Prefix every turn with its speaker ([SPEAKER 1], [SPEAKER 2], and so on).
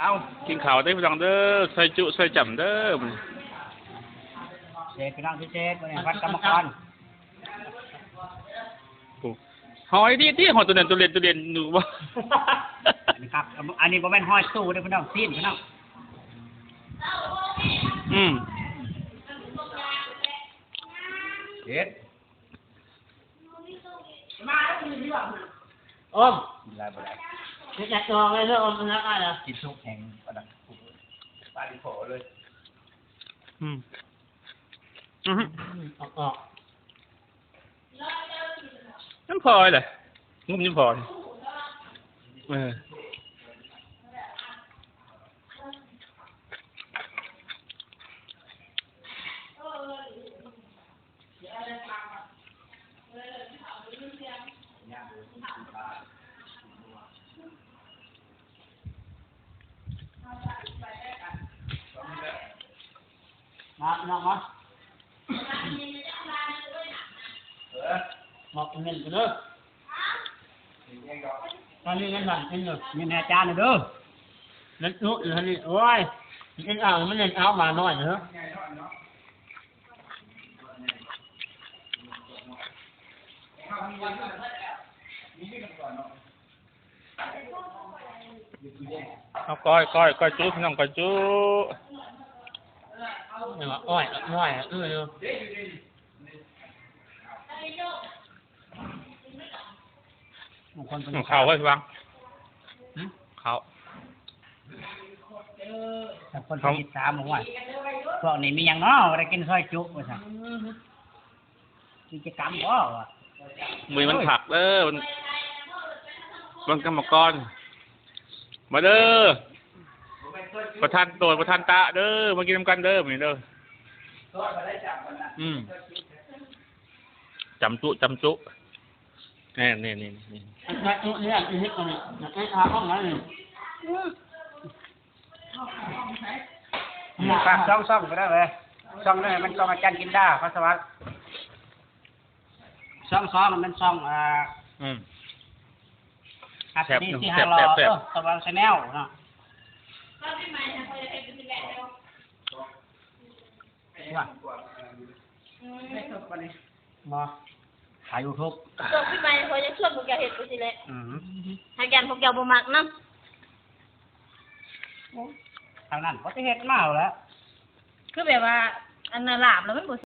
[SPEAKER 1] เอากินข้าวได้พี่น้องเด้อใส่จุใส่จำเด้อมื้อ
[SPEAKER 2] เช็คพี่น้องที่เช็ควันนี้วัดกรรมกร
[SPEAKER 1] ผู้หอยดีที่หอยตัวนั้นตัวเล่นตัวเล่นหนูบ่
[SPEAKER 2] อันนี้ครับ อันนี้บ่แม่นห้อยสู้เด้อพี่น้องซีนพี่น้อง
[SPEAKER 1] อืม
[SPEAKER 2] เด็ดอ้อมได้บ่ได้
[SPEAKER 3] นี่จะตัวไว้เรื่องอมนะอะไร
[SPEAKER 2] กินซุปแห้งประดับปลาดิโผเลย
[SPEAKER 1] อืมอือฮึ
[SPEAKER 3] ออกออก
[SPEAKER 1] น้ำพลอยเลยงุ้มน้ำพลอยเออ
[SPEAKER 3] มาน้องมาบอกเงินกันเด้อตอนนี้เงินสั่งเงินอยู่
[SPEAKER 2] นี่แม่จานน่ะเด้อ
[SPEAKER 3] เงินนุ๊กอยู่ท่านี้โอ้ยเงินเอามันเงินเอามาหน่อยเถอะ
[SPEAKER 1] เอาก้อยก้อยก้อยจุพี่น้องก้อยจุ
[SPEAKER 3] เนี่ยวอ้อยน้อยเอออยู่
[SPEAKER 2] บางเขา
[SPEAKER 1] ไว้พี่วังหึข้าว
[SPEAKER 2] บางคนเป็นติดตามบอกว่าพวกนี้มีหยังนาะบ่ได้กินซอยจุว่าซั่นกิจกรรมบ่
[SPEAKER 1] มือมันผักเด้อมันมันกรรมกรมาเด้อ ประธานโตประธานตะเด้อมากินน้ำกันเด้อมื้อนี้เด้ออืมจำจุจำจุแน่นี่นี่นี่
[SPEAKER 3] เนี่ยเนี่ยเนี่ยตรงนี้เนี่ยหาห้องนั้นเลย
[SPEAKER 2] ฝากช่องช่องก็ได้เลยช่องนั้นมันช่องอาจารย์กินดาพระสวัสดิ์ช่องช่องมันช่องอ่า
[SPEAKER 1] อืม
[SPEAKER 2] อัพ
[SPEAKER 1] แซ่บ
[SPEAKER 2] นี่
[SPEAKER 1] เนอะ
[SPEAKER 2] ที่
[SPEAKER 1] แซ่
[SPEAKER 2] ห้า
[SPEAKER 1] บ
[SPEAKER 2] รอ
[SPEAKER 1] แซ่บแซ่บ
[SPEAKER 2] เออสว่างชาแนลเนาะ ว่ามาถ่ายยูทูบ
[SPEAKER 4] จบขึ้นมาเขาจะชวนพวกแกเห็ดไปสิแหละ
[SPEAKER 2] อืม
[SPEAKER 4] หากยันพวกแกบ่มักนำ
[SPEAKER 2] ทางนั้นเขาจะเฮ็ดมาแล้ว
[SPEAKER 4] คือแบบว่าอันน่ะลาบแล้วมันบ่